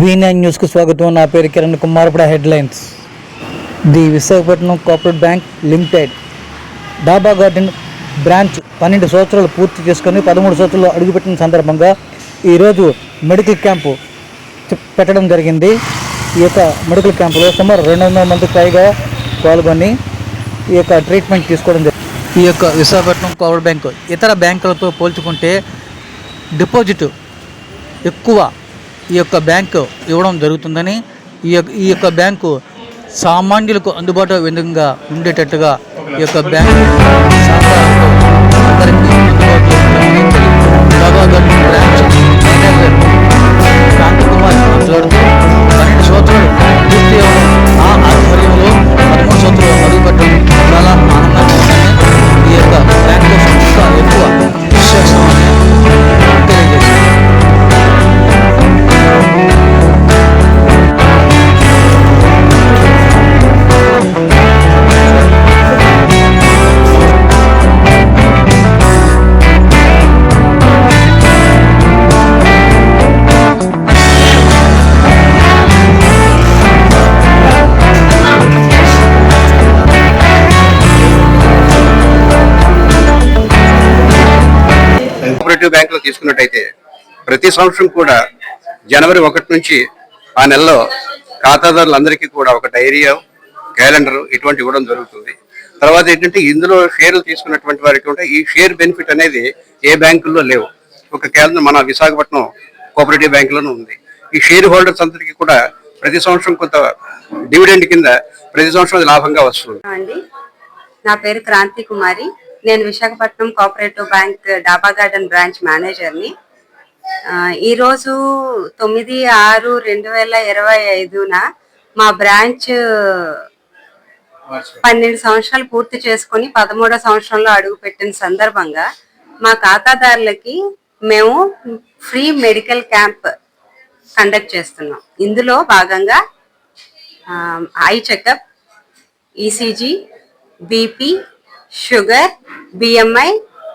V nine న్యూస్కు స్వాగతం. నా పేరు కిరణ్ కుమార్. ఇప్పుడు headlines. The Visakhapatnam cooperative bank limited Daba garden branch పన్నెండు సంవత్సరాలు పూర్తి చేసుకొని పదమూడు సంవత్సరాలు అడుగుపెట్టిన సందర్భంగా ఈరోజు మెడికల్ క్యాంపు పెట్టడం జరిగింది. ఈ యొక్క మెడికల్ క్యాంపులో సుమారు రెండు వందల మందికి పైగా పాల్గొని ఈ యొక్క ట్రీట్మెంట్ తీసుకోవడం జరిగింది. ఈ యొక్క విశాఖపట్నం కోఆపరేటివ్ బ్యాంకు ఇతర బ్యాంకులతో పోల్చుకుంటే డిపాజిట్ ఎక్కువ ఈ యొక్క బ్యాంకు ఇవ్వడం జరుగుతుందని ఈ యొక్క ఈ యొక్క బ్యాంకు సామాన్యులకు అందుబాటు విధంగా ఉండేటట్టుగా ఈ యొక్క బ్యాంకు ప్రతి సంవత్సరం కూడా జనవరి ఒకటి నుంచి ఆ నెలలో ఖాతాదారులందరికీ కూడా ఒక డైరీ క్యాలెండర్ ఇటువంటి ఇవ్వడం జరుగుతుంది. తర్వాత ఏంటంటే ఇందులో షేర్లు తీసుకున్నటువంటి వారికి ఉంటే ఈ షేర్ బెనిఫిట్ అనేది ఏ బ్యాంకుల్లో లేవు. ఒక కేంద్రం మన విశాఖపట్నం కోఆపరేటివ్ బ్యాంకులోనే ఉంది. ఈ షేర్ హోల్డర్స్ అందరికీ కూడా ప్రతి సంవత్సరం కొంత డివిడెండ్ కింద ప్రతి సంవత్సరం లాభంగా వస్తుంది. అండి. నా పేరు క్రాంతి కుమారి. నేను Visakhapatnam cooperative bank Daba garden branch మేనేజర్ని. ఈరోజు తొమ్మిది ఆరు రెండు వేల ఇరవై ఐదున మా బ్రాంచ్ పన్నెండు సంవత్సరాలు పూర్తి చేసుకొని పదమూడో సంవత్సరంలో అడుగు పెట్టిన సందర్భంగా మా ఖాతాదారులకి మేము ఫ్రీ మెడికల్ క్యాంప్ కండక్ట్ చేస్తున్నాం. ఇందులో భాగంగా eye checkup ECG BP sugar BMI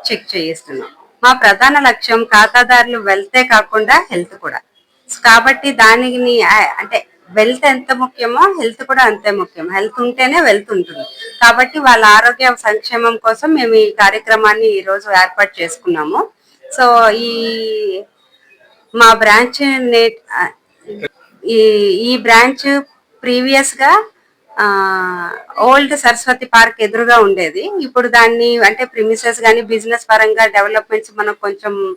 check చేయిస్తున్నాం. మా ప్రధాన లక్ష్యం ఖాతాదారులు వెళ్తే కాకుండా హెల్త్ కూడా. కాబట్టి దానిని అంటే వెల్త్ ఎంత ముఖ్యమో హెల్త్ కూడా అంతే ముఖ్యం. హెల్త్ ఉంటేనే వెల్త్ ఉంటుంది. కాబట్టి వాళ్ళ ఆరోగ్య సంక్షేమం కోసం మేము ఈ కార్యక్రమాన్ని ఈరోజు ఏర్పాటు చేసుకున్నాము. సో ఈ మా బ్రాంచ్ ఈ ఈ బ్రాంచ్ ప్రీవియస్గా ఓల్డ్ సరస్వతి పార్క్ ఎదురుగా ఉండేది. ఇప్పుడు దాన్ని అంటే ప్రిమిసెస్ కానీ బిజినెస్ పరంగా డెవలప్మెంట్స్ మనకు కొంచెం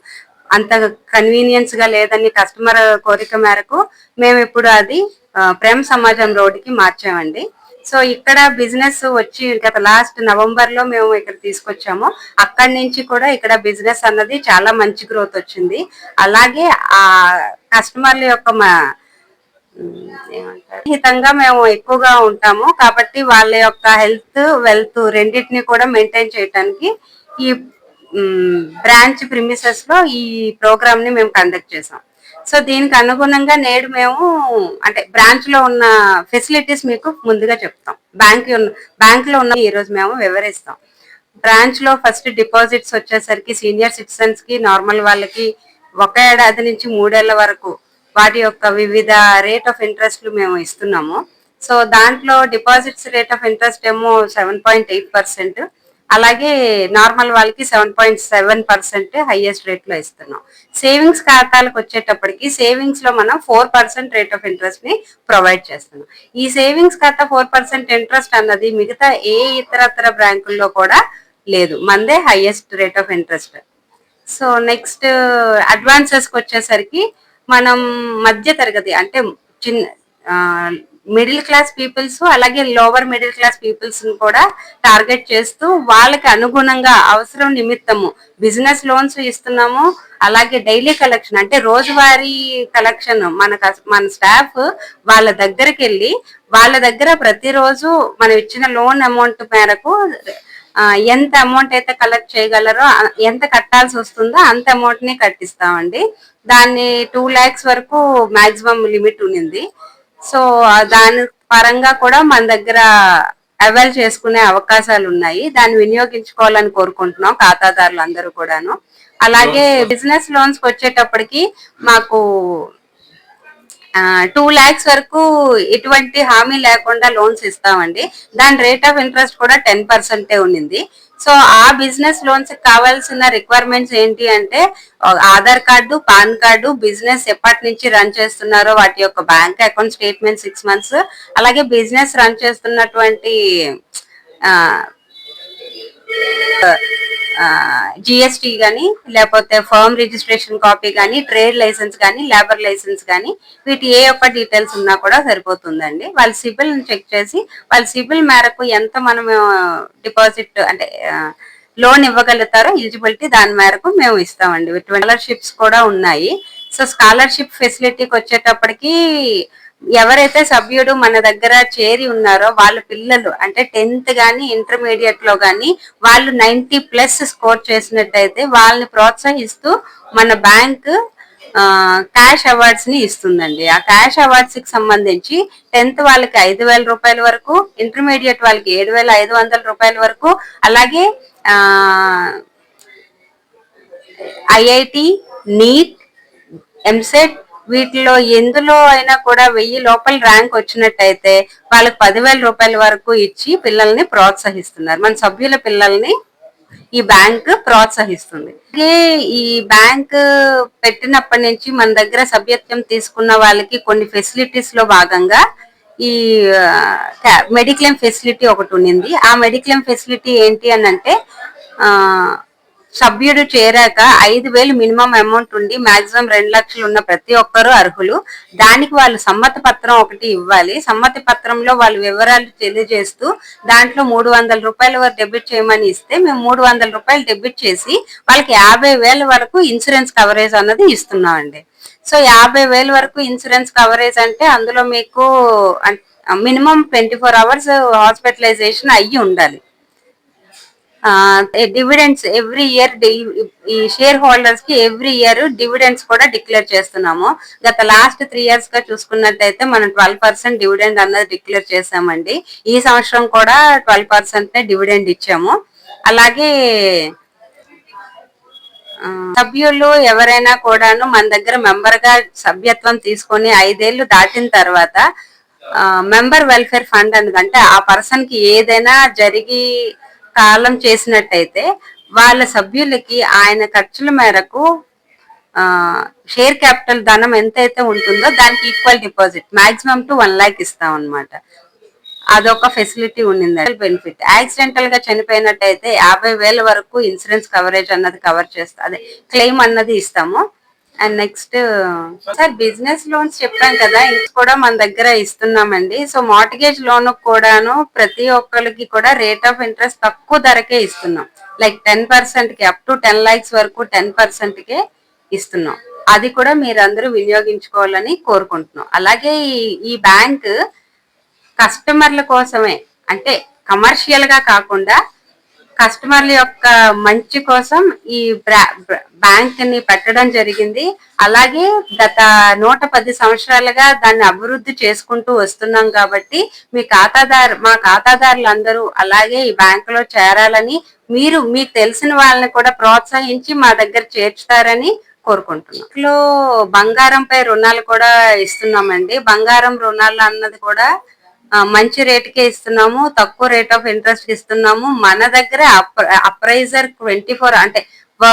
అంత కన్వీనియన్స్గా లేదని కస్టమర్ కోరిక మేరకు మేము ఇప్పుడు అది ప్రేమ సమాజం రోడ్డుకి కి మార్చామండి. సో ఇక్కడ బిజినెస్ వచ్చి గత లాస్ట్ నవంబర్లో మేము ఇక్కడ తీసుకొచ్చాము. అక్కడి నుంచి కూడా ఇక్కడ బిజినెస్ అన్నది చాలా మంచి గ్రోత్ వచ్చింది. అలాగే ఆ కస్టమర్ల యొక్క మా- హితంగా మేము ఎక్కువగా ఉంటాము. కాబట్టి వాళ్ళ యొక్క హెల్త్ వెల్త్ రెండింటిని కూడా మెయింటైన్ చేయడానికి ఈ బ్రాంచ్ ప్రిమిసెస్లో ఈ ప్రోగ్రామ్ని మేము కండక్ట్ చేసాం సో దీనికి అనుగుణంగా నేడు మేము అంటే బ్రాంచ్లో ఉన్న ఫెసిలిటీస్ మీకు ముందుగా చెప్తాం. బ్యాంక్ బ్యాంక్లో ఉన్న ఈ రోజు మేము వివరిస్తాం. బ్రాంచ్లో ఫస్ట్ డిపాజిట్స్ వచ్చేసరికి సీనియర్ సిటిజన్స్కి నార్మల్ వాళ్ళకి ఒక ఏడాది నుంచి మూడేళ్ళ వరకు వాటి యొక్క వివిధ రేట్ ఆఫ్ ఇంట్రెస్ట్ మేము ఇస్తున్నాము. సో దాంట్లో డిపాజిట్స్ రేట్ ఆఫ్ ఇంట్రెస్ట్ ఏమో సెవెన్ పాయింట్ ఎయిట్ పర్సెంట్ అలాగే నార్మల్ వాళ్ళకి seven point seven percent highest రేట్లో ఇస్తున్నాం. సేవింగ్స్ ఖాతాలకు వచ్చేటప్పటికి సేవింగ్స్లో మనం ఫోర్ పర్సెంట్ రేట్ ఆఫ్ ఇంట్రెస్ట్ని ప్రొవైడ్ చేస్తున్నాం. ఈ సేవింగ్స్ ఖాతా ఫోర్ పర్సెంట్ ఇంట్రెస్ట్ అన్నది మిగతా ఏ ఇతరత్ర బ్యాంకుల్లో కూడా లేదు. మందే highest rate of interest so next అడ్వాన్సెస్కి వచ్చేసరికి మనం మధ్య తరగతి అంటే చిన్న మిడిల్ క్లాస్ పీపుల్స్ అలాగే లోవర్ మిడిల్ క్లాస్ పీపుల్స్ కూడా టార్గెట్ చేస్తూ వాళ్ళకి అనుగుణంగా అవసరం నిమిత్తము బిజినెస్ లోన్స్ ఇస్తున్నాము అలాగే డైలీ కలెక్షన్ అంటే రోజువారీ కలెక్షన్ మన మన స్టాఫ్ వాళ్ళ దగ్గరికి వెళ్ళి వాళ్ళ దగ్గర ప్రతిరోజు మనం ఇచ్చిన లోన్ అమౌంట్ మేరకు ఎంత అమౌంట్ అయితే కలెక్ట్ చేయగలరో ఎంత కట్టాల్సి వస్తుందో అంత అమౌంట్ని కట్టిస్తామండి. దాన్ని టూ లాక్స్ వరకు మాక్సిమం లిమిట్ ఉన్నింది. సో దాని పరంగా కూడా మన దగ్గర అవైల్ చేసుకునే అవకాశాలు ఉన్నాయి. దాన్ని వినియోగించుకోవాలని కోరుకుంటున్నాం ఖాతాదారులు అందరూ కూడాను. అలాగే బిజినెస్ లోన్స్ వచ్చేటప్పటికి మాకు టూ లాక్స్ వరకు ఎటువంటి హామీ లేకుండా లోన్స్ ఇస్తామండి. దాని రేట్ ఆఫ్ ఇంట్రెస్ట్ కూడా టెన్ పర్సెంటే ఉండింది సో ఆ బిజినెస్ లోన్స్ కావాల్సిన రిక్వైర్మెంట్స్ ఏంటి అంటే Aadhaar card PAN card business ఎప్పటి నుంచి రన్ చేస్తున్నారో వాటి యొక్క bank account statement six months అలాగే బిజినెస్ రన్ చేస్తున్నటువంటి జిఎస్టి కానీ లేకపోతే ఫర్మ్ రిజిస్ట్రేషన్ కాపీ కానీ ట్రేడ్ లైసెన్స్ కానీ లేబర్ లైసెన్స్ కానీ వీటి ఏ ఒక్క డీటెయిల్స్ ఉన్నా కూడా సరిపోతుందండి. వాళ్ళ సిబిల్ చెక్ చేసి వాళ్ళ సిబిల్ మేరకు ఎంత మనం డిపాజిట్ అంటే లోన్ ఇవ్వగలుగుతారో ఎలిజిబిలిటీ దాని మేరకు మేము ఇస్తామండి. స్కాలర్షిప్స్ కూడా ఉన్నాయి. సో స్కాలర్షిప్ ఫెసిలిటీకి వచ్చేటప్పటికి ఎవరైతే సభ్యుడు మన దగ్గర చేరి ఉన్నారో వాళ్ళ పిల్లలు అంటే టెన్త్ గాని ఇంటర్మీడియట్లో గాని వాళ్ళు నైన్టీ ప్లస్ స్కోర్ చేసినట్టయితే వాళ్ళని ప్రోత్సహిస్తూ మన బ్యాంక్ క్యాష్ అవార్డ్స్ని ఇస్తుందండి. ఆ క్యాష్ అవార్డ్స్కి సంబంధించి టెన్త్ వాళ్ళకి ఐదు వేల రూపాయల వరకు ఇంటర్మీడియట్ వాళ్ళకి ఏడు వేల ఐదు వందల రూపాయల వరకు అలాగే ఐఐటి నీట్ ఎంసెట్ వీటిలో ఎందులో అయినా కూడా వెయ్యి లోపల ర్యాంక్ వచ్చినట్టయితే వాళ్ళకి పదివేల రూపాయల వరకు ఇచ్చి పిల్లల్ని ప్రోత్సహిస్తున్నారు. మన సభ్యుల పిల్లల్ని ఈ బ్యాంక్ ప్రోత్సహిస్తుంది. అలాగే ఈ బ్యాంక్ పెట్టినప్పటి నుంచి మన దగ్గర సభ్యత్వం తీసుకున్న వాళ్ళకి కొన్ని ఫెసిలిటీస్లో భాగంగా ఈ మెడిక్లెయిమ్ ఫెసిలిటీ ఒకటి ఉండింది. ఆ మెడిక్లెయిమ్ ఫెసిలిటీ ఏంటి అని అంటే సభ్యుడు చేరాక ఐదు వేలు మినిమం అమౌంట్ ఉండి మాక్సిమం రెండు లక్షలు ఉన్న ప్రతి ఒక్కరూ అర్హులు. దానికి వాళ్ళు సమ్మతి పత్రం ఒకటి ఇవ్వాలి. సమ్మతి పత్రంలో వాళ్ళ వివరాలు తెలియజేస్తూ దాంట్లో మూడు వందల రూపాయల వరకు డెబిట్ చేయమని ఇస్తే మేము మూడు వందల రూపాయలు డెబిట్ చేసి వాళ్ళకి యాభై వేల వరకు ఇన్సూరెన్స్ కవరేజ్ అన్నది ఇస్తున్నామండి. సో యాభై వేల వరకు ఇన్సూరెన్స్ కవరేజ్ అంటే అందులో మీకు minimum twenty four hours hospitalisation అయ్యి ఉండాలి. డివిడెండ్స్ ఎవ్రీ ఇయర్ ఈ షేర్ హోల్డర్స్కి ఎవ్రీ ఇయర్ డివిడెండ్స్ కూడా డిక్లేర్ చేస్తున్నాము. గత లాస్ట్ త్రీ ఇయర్స్గా చూసుకున్నట్టయితే మనం ట్వెల్వ్ పర్సెంట్ డివిడెండ్ అన్నది డిక్లేర్ చేసామండి ఈ సంవత్సరం కూడా ట్వెల్వ్ పర్సెంట్ డివిడెండ్ ఇచ్చాము. అలాగే సభ్యులు ఎవరైనా కూడాను మన దగ్గర మెంబర్గా సభ్యత్వం తీసుకొని ఐదేళ్ళు దాటిన తర్వాత మెంబర్ వెల్ఫేర్ ఫండ్ అనేది అంటే ఆ పర్సన్కి ఏదైనా జరిగి కాలం చేసినట్టయితే వాళ్ళ సభ్యులకి ఆయన ఖర్చుల మేరకు ఆ షేర్ క్యాపిటల్ ధనం ఎంతైతే ఉంటుందో దానికి equal deposit maximum to one lakh ఇస్తాం అన్నమాట. అదొక ఫెసిలిటీ ఉండింది బెనిఫిట్. యాక్సిడెంటల్గా చనిపోయినట్టయితే యాభై వేల వరకు ఇన్సూరెన్స్ కవరేజ్ అన్నది కవర్ చేస్తా అదే క్లెయిమ్ అన్నది ఇస్తాము. And next sir business loans చెప్పాం కదా ఇది కూడా మన దగ్గర ఇస్తున్నామండి. సో మార్టిగేజ్ లోన్ కూడాను ప్రతి ఒక్కరికి కూడా రేట్ ఆఫ్ ఇంట్రెస్ట్ తక్కువ ధరకే ఇస్తున్నాం. లైక్ టెన్ పర్సెంట్కి అప్ టు టెన్ లాక్స్ వరకు టెన్ పర్సెంట్ కే ఇస్తున్నాం. అది కూడా మీరందరూ వినియోగించుకోవాలని కోరుకుంటున్నాం. అలాగే ఈ- ఈ బ్యాంక్ కస్టమర్ల కోసమే అంటే కమర్షియల్గా కాకుండా కస్టమర్ల యొక్క మంచి కోసం ఈ బ్యాంక్ని పెట్టడం జరిగింది. అలాగే గత నూట పది సంవత్సరాలుగా దాన్ని అభివృద్ధి చేసుకుంటూ వస్తున్నాం కాబట్టి మీ ఖాతాదారు మా ఖాతాదారులందరూ అలాగే ఈ బ్యాంక్లో చేరాలని మీరు మీకు తెలిసిన వాళ్ళని కూడా ప్రోత్సహించి మా దగ్గర చేర్చుతారని కోరుకుంటున్నాం. లో బంగారంపై రుణాలు కూడా ఇస్తున్నామండి. బంగారం రుణాలు అన్నది కూడా మంచి రేటుకే ఇస్తున్నాము తక్కువ రేట్ ఆఫ్ ఇంట్రెస్ట్ ఇస్తున్నాము. మన దగ్గర అప్రైజర్ ట్వంటీ ఫోర్ అంటే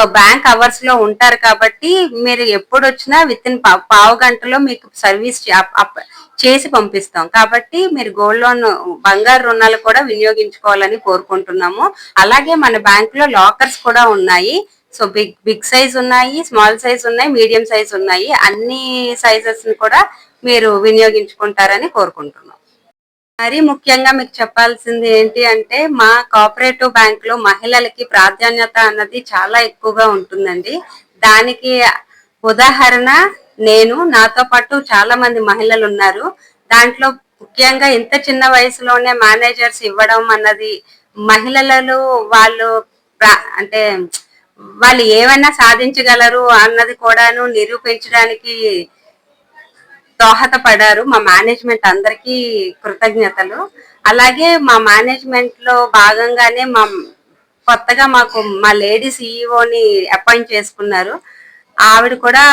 బ్యాంక్ అవర్స్లో ఉంటారు కాబట్టి మీరు ఎప్పుడు వచ్చినా విత్ ఇన్ పావు గంటలో మీకు సర్వీస్ అప్- చేసి పంపిస్తాం. కాబట్టి మీరు గోల్డ్ లోన్ బంగారు రుణాలు కూడా వినియోగించుకోవాలని కోరుకుంటున్నాము. అలాగే మన బ్యాంక్లో లాకర్స్ కూడా ఉన్నాయి. సో బిగ్ బిగ్ సైజ్ ఉన్నాయి స్మాల్ సైజ్ ఉన్నాయి మీడియం సైజ్ ఉన్నాయి. అన్ని సైజెస్ని కూడా మీరు వినియోగించుకుంటారని కోరుకుంటున్నాం. మరీ ముఖ్యంగా మీకు చెప్పాల్సింది ఏంటి అంటే మా కోఆపరేటివ్ బ్యాంక్లో మహిళలకి ప్రాధాన్యత అన్నది చాలా ఎక్కువగా ఉంటుందండి. దానికి ఉదాహరణ నేను నాతో పాటు చాలా మంది మహిళలు ఉన్నారు. దాంట్లో ముఖ్యంగా ఇంత చిన్న వయసులోనే మేనేజర్స్ ఇవ్వడం అన్నది మహిళలలో వాళ్ళు అంటే వాళ్ళు ఏమైనా సాధించగలరు అన్నది కూడాను నిరూపించడానికి దోహదపడారు. మా మేనేజ్మెంట్ అందరికీ కృతజ్ఞతలు. అలాగే మా మేనేజ్మెంట్లో భాగంగానే మా కొత్తగా మాకు మా లేడీ సిఇఓని అపాయింట్ చేసుకున్నారు. ఆవిడ కూడా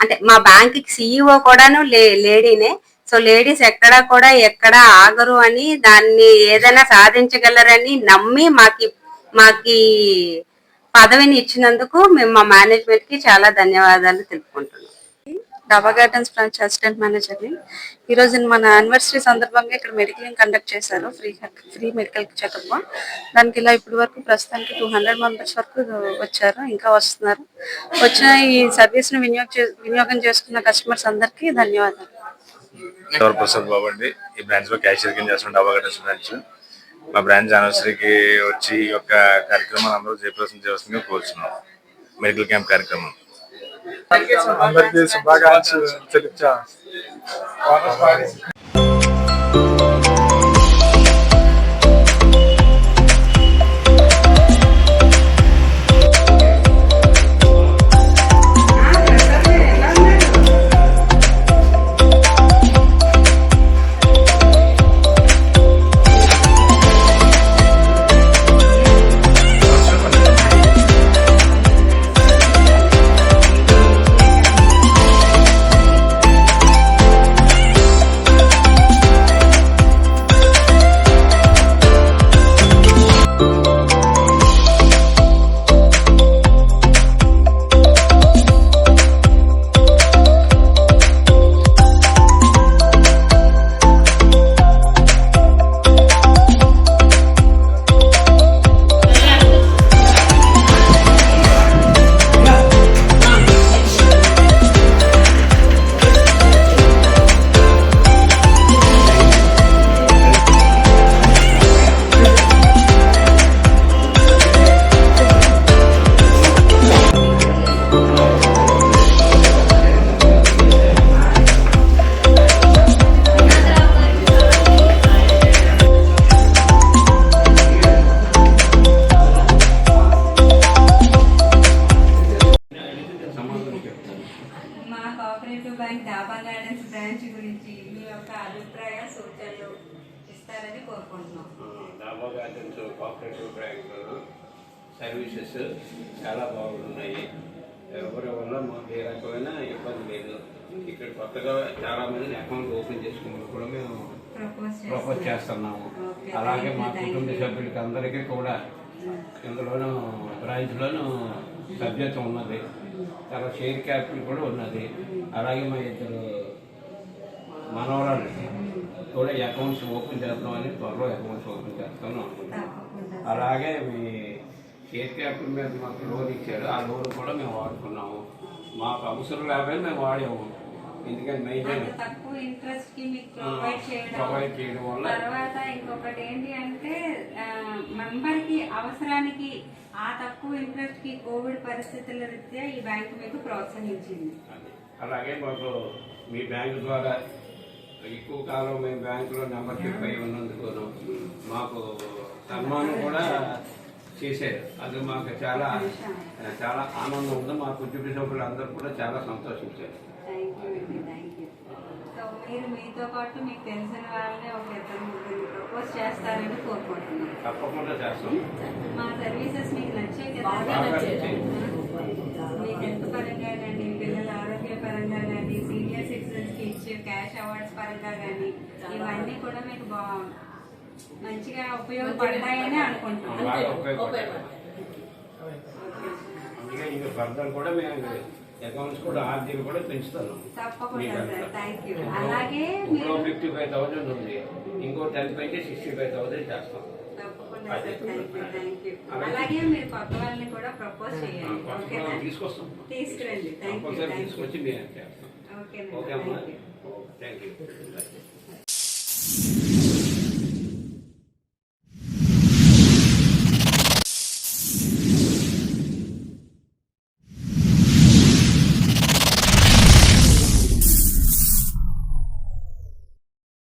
అంటే మా బ్యాంక్కి సిఇఓ కూడాను లే- లేడీనే. సో లేడీస్ ఎక్కడా కూడా ఎక్కడ ఆగరు అని దాన్ని ఏదైనా సాధించగలరని నమ్మి మాకి మాకి పదవిని ఇచ్చినందుకు మేము మా మేనేజ్మెంట్కి చాలా ధన్యవాదాలు తెలుపుకుంటున్నాం. డాబా గార్డెన్స్ బ్రాంచ్ అసిస్టెంట్ మేనేజర్ ఈరోజు ఈ మన యానివర్సరీ సందర్భంగా ఇక్కడ మెడికల్ కండక్ట్ చేశారు. ఫ్రీ ఫ్రీ మెడికల్ చెకప్ దానికి ఇలా ఇప్పటి వరకు ప్రస్తుతానికి టూ హండ్రెడ్ మెంబర్స్ వరకు వచ్చారు. ఇంకా వస్తున్నారు. వచ్చిన ఈ సర్వీస్ని వినియోగ వినియోగం చేసుకున్న కస్టమర్స్ అందరికీ ధన్యవాదాలు. ప్రసాద్ బాబు అండి? ఈ బ్రాంచ్లో క్యాషియర్ కింద చేస్తున్న డబ్బా గార్డెన్స్ బ్రాంచ్ మా బ్రాంచ్ యానివర్సరీకి వచ్చి ఈ యొక్క కార్యక్రమాన్ని అందరూ జయప్రదం చేస్తుందని కోరుచున్నాం. మెడికల్ క్యాంప్ కార్యక్రమం. అందరికీ శుభాకాంక్షలు. తెలుపుచా బ్యాంక్ డాబా గార్డెన్స్ బ్రాంచ్ గురించి మీ యొక్క అభిప్రాయ సూచనలు ఇస్తారని కోరుకుంటున్నాం. డాబా గార్డెన్స్ కోఆపరేటివ్ బ్యాంక్ సర్వీసెస్ చాలా బాగున్నాయి ఎవరి వల్ల మాకు ఏ రకమైన ఇబ్బంది లేదు. ఇక్కడ కొత్తగా చాలా మంది అకౌంట్ ఓపెన్ చేసుకున్నప్పుడు కూడా మేము ప్రపోజ్ చేస్తున్నాము. అలాగే మా కుటుంబ. సభ్యులకి అందరికీ కూడా ఇందులోనూ బ్రాంచ్లోను సభ్యత్వం ఉన్నది. తర్వాత షేర్ క్యాపిటల్ కూడా ఉన్నది. అలాగే మా ఇద్దరు మనవరాలు కూడా అకౌంట్స్ ఓపెన్ చేస్తామని త్వరలో అకౌంట్స్ ఓపెన్ చేస్తున్నాం అలాగే మీ షేర్ క్యాపిటల్ మీద మాకు లోన్ ఇచ్చారు. ఆ లోన్ కూడా మేము వాడుకున్నాము. మాకు అవసరం లేకపోయినా మేము వాడాము. ఎందుకంటే అంత తక్కువ ఇంట్రెస్ట్కి మీకు ప్రొవైడ్ చేయడం ప్రొవైడ్ చేయడం వల్ల తర్వాత ఇంకొకటి ఏంటి అంటే మెంబర్కి అవసరానికి ఆ తక్కువ ఇంట్రెస్ట్కి కోవిడ్ పరిస్థితుల రీత్యా ఈ బ్యాంక్ మీకు ప్రోత్సహించింది. అలాగే మాకు మీ బ్యాంకు ద్వారా ఎక్కువ కాలం మేము బ్యాంకులో మెంబర్షిప్ అయి ఉన్నందుకు మాకు సన్మానం కూడా చేశారు. అది మాకు చాలా చాలా ఆనందం ఉంది. మా కుటుంబ సభ్యులు అందరూ కూడా చాలా సంతోషించారు. మీరు మీతో పాటు మీకు తెలిసిన వాళ్ళని ఒక ఇద్దరు ముగ్గురు ప్రపోజ్ చేస్తారని తప్పకుండా చేస్తాం మా సర్వీసెస్ మీకు నచ్చాయి కదా బాగా హెల్త్ పరంగా కానీ పిల్లల ఆరోగ్య పరంగా కానీ సీనియర్ సిటిజన్స్కి ఇచ్చే క్యాష్ అవార్డ్స్ పరంగా కానీ ఇవన్నీ కూడా మీకు బా మంచిగా ఉపయోగపడతాయని అందుకే ఇంకా ఫర్దర్ కూడా మేము అకౌంట్స్ కూడా ఆర్థిక కూడా పెంచుతున్నాం. అలాగే ఫిఫ్టీ ఫైవ్ థౌసండ్ ఉంది. ఇంకో టెన్ పెంచి సిక్స్టీ ఫైవ్ థౌసండ్ చేస్తాం. తప్పకుండా sir thank you thank you అలాగే మీరు కొత్త వాళ్ళని కూడా ప్రపోజ్ చేయండి కొత్త ఓకేనా వాళ్ళని తీసుకొస్తాం తీసుకురండి thank you compulsory thank you తీసుకొచ్చి మేము చేస్తాం ఓకేనా ఓకే అమ్మా థ్యాంక్ యూ థ్యాంక్ యూ